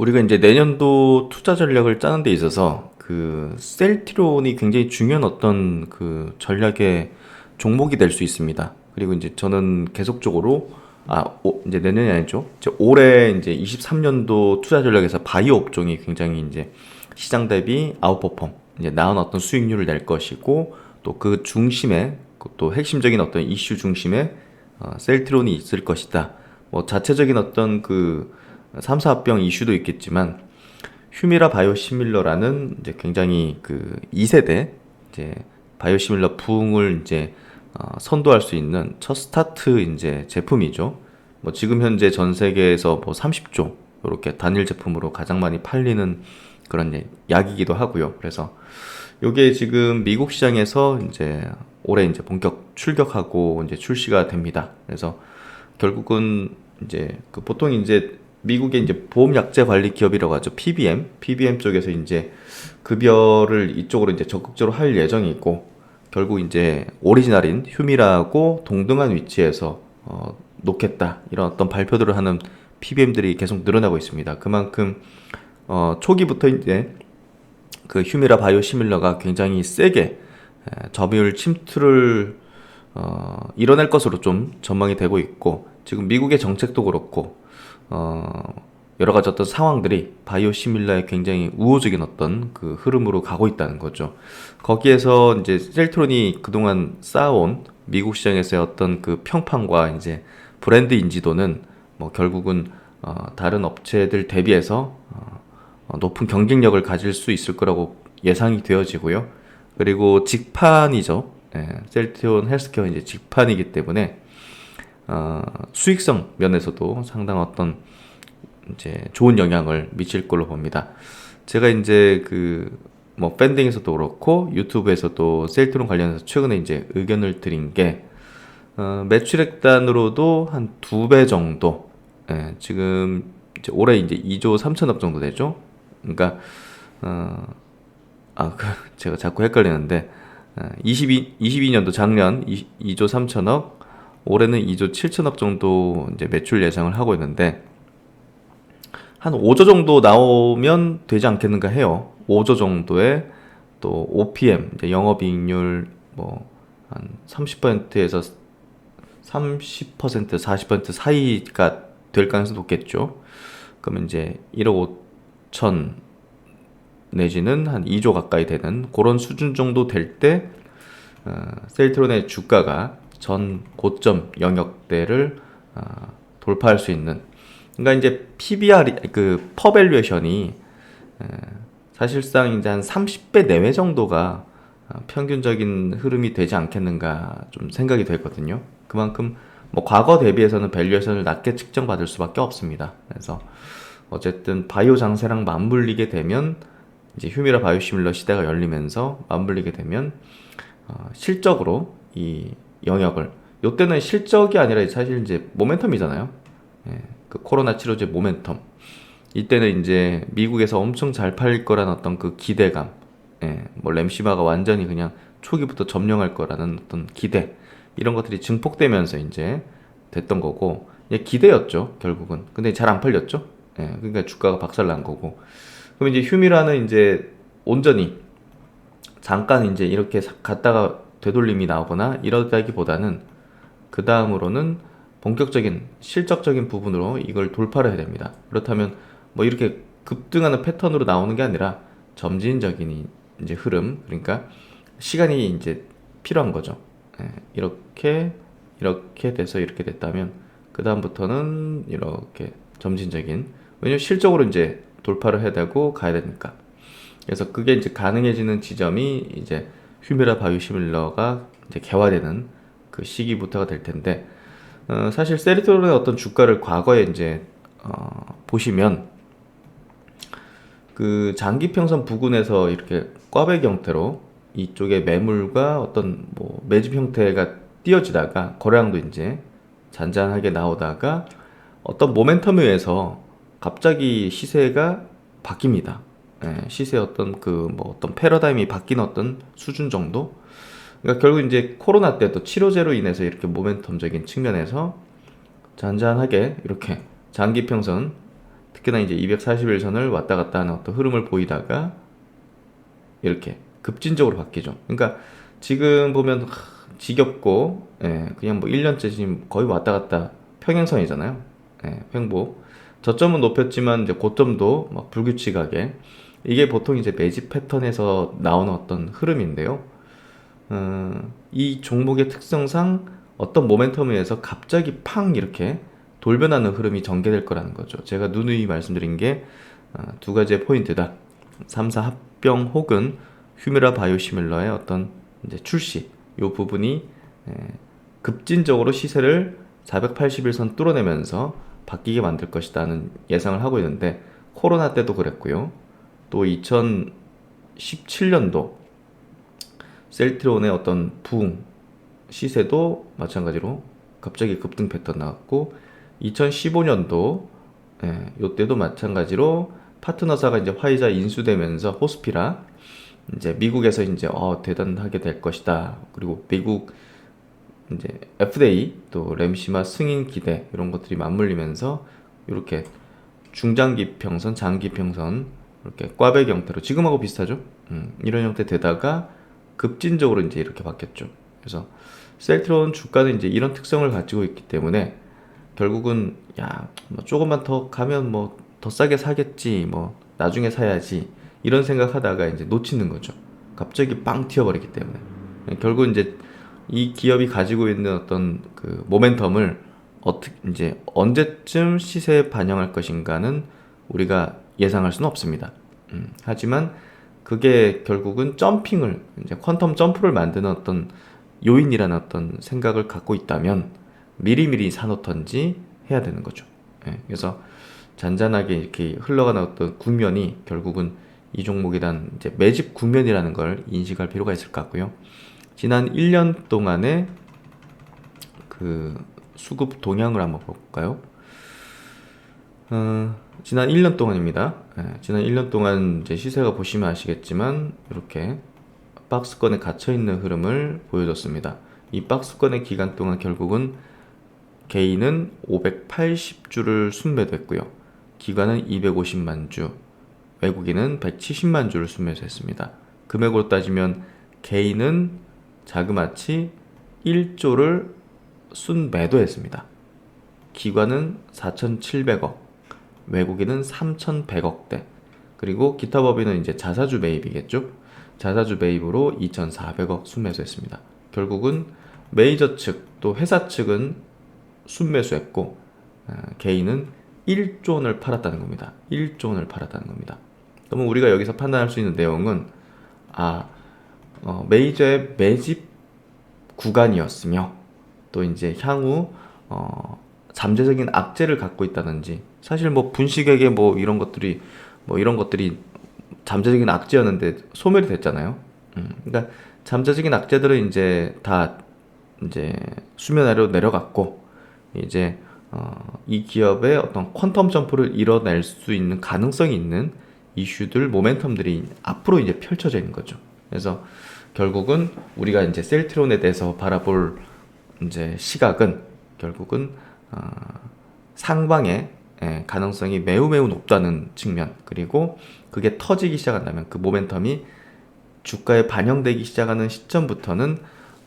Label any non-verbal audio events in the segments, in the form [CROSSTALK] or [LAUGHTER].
우리가 이제 내년도 투자 전략을 짜는 데 있어서 그 셀트론이 굉장히 중요한 어떤 그 전략의 종목이 될 수 있습니다. 그리고 이제 저는 계속적으로 아, 오, 이제 내년이 아니죠. 이제 올해 이제 23년도 투자 전략에서 바이오 업종이 굉장히 이제 시장 대비 아웃퍼폼, 이제 나은 어떤 수익률을 낼 것이고 또 그 중심에 그또 핵심적인 어떤 이슈 중심에 어, 셀트론이 있을 것이다. 뭐 자체적인 어떤 그 3, 4합병 이슈도 있겠지만 휴미라 바이오시밀러라는 이제 굉장히 그 2세대 이제 바이오시밀러 부흥을 이제 어, 선도할 수 있는 첫 스타트 이제 제품이죠. 뭐 지금 현재 전 세계에서 뭐 30조 이렇게 단일 제품으로 가장 많이 팔리는 그런 예- 약이기도 하고요. 그래서 요게 지금 미국 시장에서 이제 올해 이제 본격 출격하고 이제 출시가 됩니다. 그래서 결국은 이제 그 보통 이제 미국의 이제 보험약제 관리 기업이라고 하죠. PBM, PBM 쪽에서 이제 급여를 이쪽으로 이제 적극적으로 할 예정이고 결국 이제 오리지널인 휴미라하고 동등한 위치에서 어, 놓겠다 이런 어떤 발표들을 하는 PBM들이 계속 늘어나고 있습니다. 그만큼 어, 초기부터 이제 그 휴미라 바이오 시밀러가 굉장히 세게 에, 점유율 침투를 어, 이뤄낼 것으로 좀 전망이 되고 있고 지금 미국의 정책도 그렇고 어, 여러 가지 어떤 상황들이 바이오 시밀러에 굉장히 우호적인 어떤 그 흐름으로 가고 있다는 거죠. 거기에서 이제 셀트론이 그동안 쌓아온 미국 시장에서의 어떤 그 평판과 이제 브랜드 인지도는 뭐 결국은 어, 다른 업체들 대비해서 어, 어, 높은 경쟁력을 가질 수 있을 거라고 예상이 되어지고요. 그리고 직판이죠. 예, 셀트론 헬스케어 이제 직판이기 때문에 어, 수익성 면에서도 상당한 어떤 이제 좋은 영향을 미칠 걸로 봅니다. 제가 이제 그뭐 팬딩에서도 그렇고 유튜브에서도 셀트론 관련해서 최근에 이제 의견을 드린 게 어, 매출액 단으로도 한 두 배 정도 예, 지금 이제 올해 이제 2조 3천억 정도 되죠. 그러니까 어, 아, 그 [LAUGHS] 제가 자꾸 헷갈리는데 어, 22 22년도 작년 2, 2조 3천억 올해는 2조 7천억 정도 이제 매출 예상을 하고 있는데 한 5조 정도 나오면 되지 않겠는가 해요. 5조 정도의 또 OPM 영업이익률 뭐 한 30%에서 30% 40% 사이가 될 가능성이 높겠죠. 그러면 이제 1억 5천 내지는 한 2조 가까이 되는 그런 수준 정도 될때 어, 셀트론의 주가가 전 고점 영역대를 어, 돌파할 수 있는 그러니까 이제 PBR 그 퍼밸류에이션이 에, 사실상 이제 한 30배 내외 정도가 어, 평균적인 흐름이 되지 않겠는가 좀 생각이 되거든요. 그만큼 뭐 과거 대비해서는 밸류에이션을 낮게 측정받을 수밖에 없습니다. 그래서 어쨌든 바이오 장세랑 맞물리게 되면 이제 휴미라 바이오 시밀러 시대가 열리면서 맞물리게 되면 어, 실적으로 이 영역을 요때는 실적이 아니라 사실 이제 모멘텀이잖아요. 예, 그 코로나 치료제 모멘텀. 이때는 이제 미국에서 엄청 잘 팔릴 거라는 어떤 그 기대감. 예, 뭐 램시마가 완전히 그냥 초기부터 점령할 거라는 어떤 기대. 이런 것들이 증폭되면서 이제 됐던 거고 예, 기대였죠 결국은. 근데 잘 안 팔렸죠. 예, 그러니까 주가가 박살 난 거고. 그럼 이제 휴미라는 이제 온전히 잠깐 이제 이렇게 사- 갔다가 되돌림이 나오거나 이러다기보다는 그 다음으로는 본격적인 실적적인 부분으로 이걸 돌파를 해야 됩니다. 그렇다면 뭐 이렇게 급등하는 패턴으로 나오는 게 아니라 점진적인 이- 이제 흐름 그러니까 시간이 이제 필요한 거죠. 예, 이렇게 이렇게 돼서 이렇게 됐다면 그 다음부터는 이렇게 점진적인 왜냐면 실적으로 이제 돌파를 해야 되고 가야 되니까 그래서 그게 이제 가능해지는 지점이 이제 휴미라 바이오시밀러가 이제 개화되는 그 시기부터가 될 텐데 어, 사실 세리토론의 어떤 주가를 과거에 이제 어, 보시면 그 장기 평선 부근에서 이렇게 꽈배기 형태로 이쪽에 매물과 어떤 뭐 매집 형태가 띄어지다가 거래량도 이제 잔잔하게 나오다가 어떤 모멘텀에 의해서 갑자기 시세가 바뀝니다. 예, 시세의 어떤 그 뭐 어떤 패러다임이 바뀐 어떤 수준 정도. 그러니까 결국 이제 코로나 때 또 치료제로 인해서 이렇게 모멘텀적인 측면에서 잔잔하게 이렇게 장기 평선 특히나 이제 241선을 왔다 갔다 하는 어떤 흐름을 보이다가 이렇게 급진적으로 바뀌죠. 그러니까 지금 보면 하, 지겹고 예, 그냥 뭐 1년째 지금 거의 왔다 갔다 평행선이잖아요. 예, 횡보. 저점은 높였지만 이제 고점도 막 불규칙하게 이게 보통 이제 매집 패턴에서 나오는 어떤 흐름인데요. 어, 이 종목의 특성상 어떤 모멘텀에 의해서 갑자기 팡 이렇게 돌변하는 흐름이 전개될 거라는 거죠. 제가 누누이 말씀드린 게 두 가지의 포인트다. 3사 합병 혹은 휴메라 바이오시밀러의 어떤 출시 이 부분이 에, 급진적으로 시세를 481선 뚫어내면서 바뀌게 만들 것이다는 예상을 하고 있는데 코로나 때도 그랬고요. 또 2017년도 셀트론의 어떤 부흥 시세도 마찬가지로 갑자기 급등 패턴 나왔고 2015년도 예, 이때도 마찬가지로 파트너사가 이제 화이자 인수되면서 호스피라 이제 미국에서 이제 어 대단하게 될 것이다. 그리고 미국 이제 FDA 또 램시마 승인 기대 이런 것들이 맞물리면서 이렇게 중장기 평선, 장기 평선 이렇게 꽈배기 형태로 지금하고 비슷하죠. 음, 이런 형태 되다가 급진적으로 이제 이렇게 바뀌었죠. 그래서 셀트론 주가는 이제 이런 특성을 가지고 있기 때문에 결국은 야 뭐 조금만 더 가면 뭐 더 싸게 사겠지 뭐 나중에 사야지 이런 생각하다가 이제 놓치는 거죠. 갑자기 빵 튀어버리기 때문에 결국 이제 이 기업이 가지고 있는 어떤 그 모멘텀을 어떻게 이제 언제쯤 시세에 반영할 것인가는 우리가 예상할 수는 없습니다. 음, 하지만 그게 결국은 점핑을 이제 퀀텀 점프를 만드는 어떤 요인이라는 어떤 생각을 갖고 있다면 미리미리 사놓던지 해야 되는 거죠. 예, 그래서 잔잔하게 이렇게 흘러가는 어떤 국면이 결국은 이 종목에 대한 이제 매집 국면이라는 걸 인식할 필요가 있을 것 같고요. 지난 1년 동안의 그 수급 동향을 한번 볼까요? 어, 지난 1년 동안입니다. 예, 지난 1년 동안 이제 시세가 보시면 아시겠지만 이렇게 박스권에 갇혀 있는 흐름을 보여줬습니다. 이 박스권의 기간 동안 결국은 개인은 580주를 순매도했고요. 기관은 250만 주, 외국인은 170만 주를 순매수했습니다. 금액으로 따지면 개인은 자그마치 1조를 순매도했습니다. 기관은 4,700억, 외국인은 3,100억대, 그리고 기타 법인은 이제 자사주 매입이겠죠. 자사주 매입으로 2,400억 순매수했습니다. 결국은 메이저 측 또 회사 측은 순매수했고 어, 개인은 1조 원을 팔았다는 겁니다. 1조 원을 팔았다는 겁니다. 그러면 우리가 여기서 판단할 수 있는 내용은 아 어, 메이저의 매집 구간이었으며 또 이제 향후 어, 잠재적인 악재를 갖고 있다든지 사실 뭐 분식에게 뭐 이런 것들이 뭐 이런 것들이 잠재적인 악재였는데 소멸이 됐잖아요. 음, 그러니까 잠재적인 악재들은 이제 다 이제 수면 아래로 내려갔고 이제 어, 이 기업의 어떤 퀀텀 점프를 이뤄낼 수 있는 가능성이 있는 이슈들, 모멘텀들이 앞으로 이제 펼쳐져 있는 거죠. 그래서 결국은 우리가 이제 셀트론에 대해서 바라볼 이제 시각은 결국은 어, 상방의 예, 가능성이 매우 매우 높다는 측면 그리고 그게 터지기 시작한다면 그 모멘텀이 주가에 반영되기 시작하는 시점부터는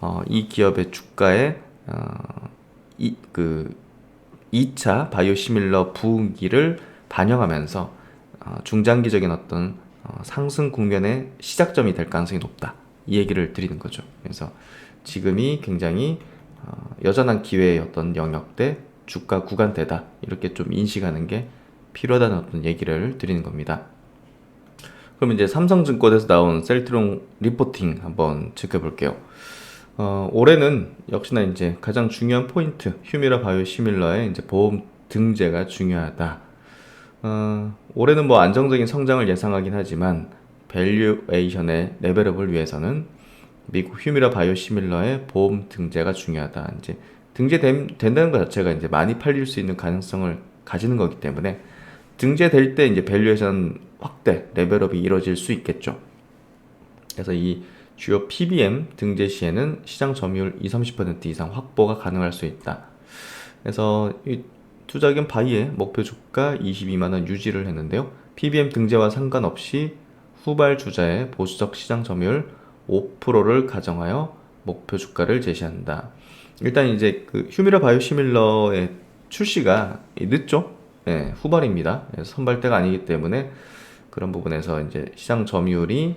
어, 이 기업의 주가에 어, 이, 그 2차 바이오시밀러 부흥기를 반영하면서 어, 중장기적인 어떤 어, 상승 국면의 시작점이 될 가능성이 높다. 이 얘기를 드리는 거죠. 그래서 지금이 굉장히 어, 여전한 기회의 어떤 영역 대 주가 구간대다. 이렇게 좀 인식하는 게 필요하다는 어떤 얘기를 드리는 겁니다. 그럼 이제 삼성증권에서 나온 셀트롱 리포팅 한번 지켜볼게요. 어, 올해는 역시나 이제 가장 중요한 포인트, 휴미라 바이오 시밀러의 이제 보험 등재가 중요하다. 어, 올해는 뭐 안정적인 성장을 예상하긴 하지만 밸류에이션의 레벨업을 위해서는 미국 휴미라 바이오 시밀러의 보험 등재가 중요하다. 이제 등재된다는 것 자체가 이제 많이 팔릴 수 있는 가능성을 가지는 거기 때문에 등재될 때 이제 밸류에이션 확대, 레벨업이 이루어질 수 있겠죠. 그래서 이 주요 PBM 등재 시에는 시장 점유율 20, 30% 이상 확보가 가능할 수 있다. 그래서 이 투자금 바이의 목표 주가 22만원 유지를 했는데요. PBM 등재와 상관없이 후발 주자의 보수적 시장 점유율 5%를 가정하여 목표 주가를 제시한다. 일단 이제 그 휴미라 바이오시밀러의 출시가 늦죠? 네, 후발입니다. 네, 선발대가 아니기 때문에 그런 부분에서 이제 시장 점유율이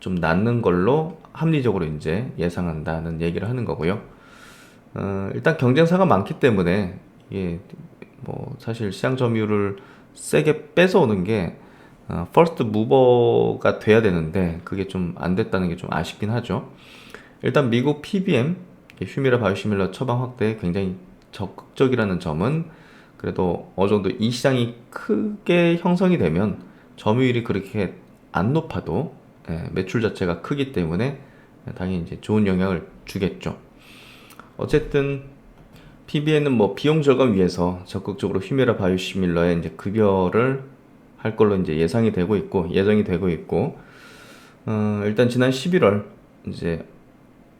좀 낮는 걸로 합리적으로 이제 예상한다는 얘기를 하는 거고요. 어, 일단 경쟁사가 많기 때문에 이게 뭐 사실 시장 점유율을 세게 뺏어오는 게 어, 퍼스트 무버가 돼야 되는데 그게 좀 안 됐다는 게 좀 아쉽긴 하죠. 일단 미국 PBM 휴미라 바이오시밀러 처방 확대에 굉장히 적극적이라는 점은 그래도 어느 정도 이 시장이 크게 형성이 되면 점유율이 그렇게 안 높아도 예, 매출 자체가 크기 때문에 당연히 이제 좋은 영향을 주겠죠. 어쨌든 PBN은 뭐 비용 절감 위해서 적극적으로 휴메라 바이오시밀러에 이제 급여를 할 걸로 이제 예상이 되고 있고 예정이 되고 있고 어, 일단 지난 11월 이제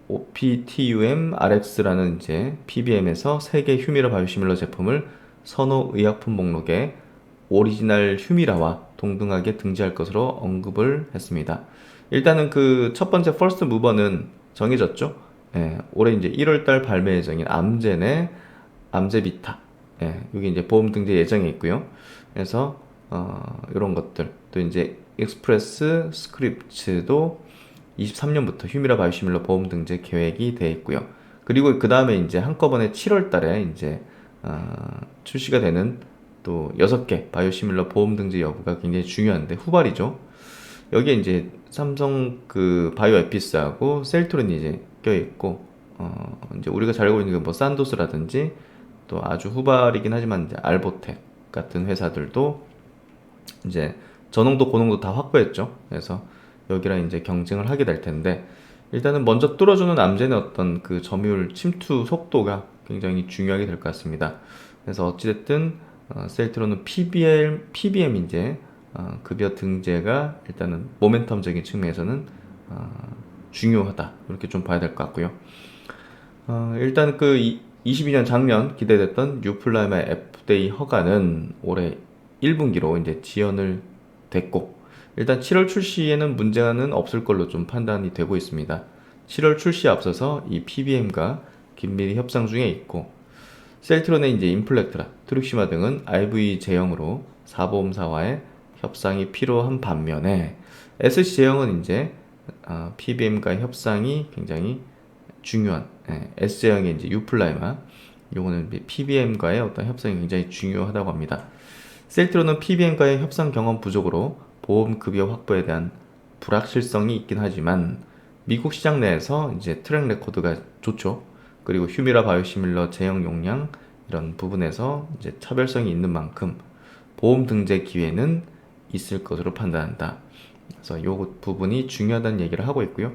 OPTUM RX라는 이제 PBM에서 세계 휴미라 바이오시밀러 제품을 선호 의약품 목록에 오리지널 휴미라와 동등하게 등재할 것으로 언급을 했습니다. 일단은 그 첫 번째 퍼스트 무버는 정해졌죠. 예, 올해 이제 1월달 발매 예정인 암젠의 암제비타. 예, 여기 이제 보험 등재 예정에 있고요. 그래서 어, 이런 것들 또 이제 익스프레스 스크립츠도 23년부터 휴미라 바이오시밀러 보험 등재 계획이 돼 있고요. 그리고 그 다음에 이제 한꺼번에 7월 달에 이제 어, 출시가 되는 또 6개 바이오시밀러 보험 등재 여부가 굉장히 중요한데 후발이죠. 여기에 이제 삼성 그 바이오 에피스하고 셀트론이 이제 껴 있고 어 이제 우리가 잘 알고 있는 게 뭐 산도스라든지 또 아주 후발이긴 하지만 이제 알보텍 같은 회사들도 이제 저농도 고농도 다 확보했죠. 그래서 여기랑 이제 경쟁을 하게 될 텐데 일단은 먼저 뚫어주는 암젠의 어떤 그 점유율 침투 속도가 굉장히 중요하게 될 것 같습니다. 그래서 어찌됐든 어, 셀트로는 PBM, PBM 이제 어, 급여 등재가 일단은 모멘텀적인 측면에서는 어, 중요하다 이렇게 좀 봐야 될 것 같고요. 어, 일단 그 22년 작년 기대됐던 유플라임의 FDA 허가는 올해 1분기로 이제 지연을 됐고 일단 7월 출시에는 문제는 없을 걸로 좀 판단이 되고 있습니다. 7월 출시에 앞서서 이 PBM과 긴밀히 협상 중에 있고 셀트론의 이제 인플렉트라, 트룩시마 등은 IV 제형으로 사보험사와의 협상이 필요한 반면에 SC 제형은 이제 어, PBM과 협상이 굉장히 중요한 예, S 제형의 이제 유플라이마 요거는 PBM과의 어떤 협상이 굉장히 중요하다고 합니다. 셀트로는 PBM과의 협상 경험 부족으로 보험 급여 확보에 대한 불확실성이 있긴 하지만 미국 시장 내에서 이제 트랙 레코드가 좋죠. 그리고 휴미라 바이오시밀러 제형 용량 이런 부분에서 이제 차별성이 있는 만큼 보험 등재 기회는 있을 것으로 판단한다. 그래서 이 부분이 중요하다는 얘기를 하고 있고요.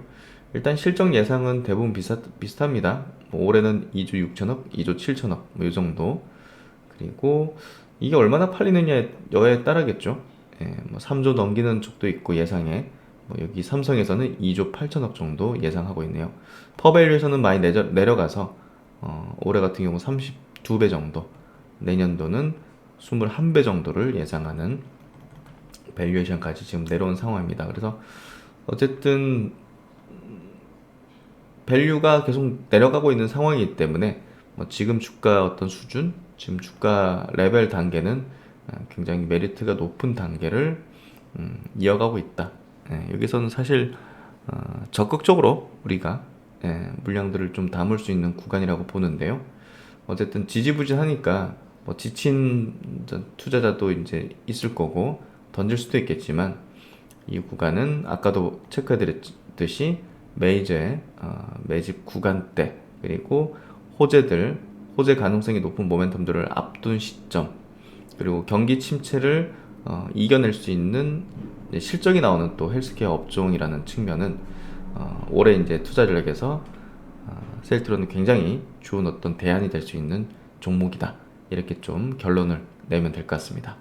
일단 실적 예상은 대부분 비슷, 비슷합니다. 뭐 올해는 2조 6천억, 2조 7천억 뭐 이 정도. 그리고 이게 얼마나 팔리느냐에 따라겠죠. 예, 뭐 3조 넘기는 쪽도 있고 예상에 뭐 여기 삼성에서는 2조 8천억 정도 예상하고 있네요. 퍼밸류에서는 많이 내려, 내려가서 어, 올해 같은 경우 32배 정도, 내년도는 21배 정도를 예상하는 밸류에이션까지 지금 내려온 상황입니다. 그래서 어쨌든 밸류가 계속 내려가고 있는 상황이기 때문에 뭐 지금 주가 어떤 수준, 지금 주가 레벨 단계는 어, 굉장히 메리트가 높은 단계를 음, 이어가고 있다. 예, 여기서는 사실 어, 적극적으로 우리가 예, 물량들을 좀 담을 수 있는 구간이라고 보는데요. 어쨌든 지지부진하니까 뭐 지친 투자자도 이제 있을 거고 던질 수도 있겠지만 이 구간은 아까도 체크해드렸듯이 메이저의 어, 매집 구간대 그리고 호재들 호재 가능성이 높은 모멘텀들을 앞둔 시점 그리고 경기 침체를 어, 이겨낼 수 있는 실적이 나오는 또 헬스케어 업종이라는 측면은 어, 올해 이제 투자 전략에서 어, 셀트로는 굉장히 좋은 어떤 대안이 될 수 있는 종목이다 이렇게 좀 결론을 내면 될 것 같습니다.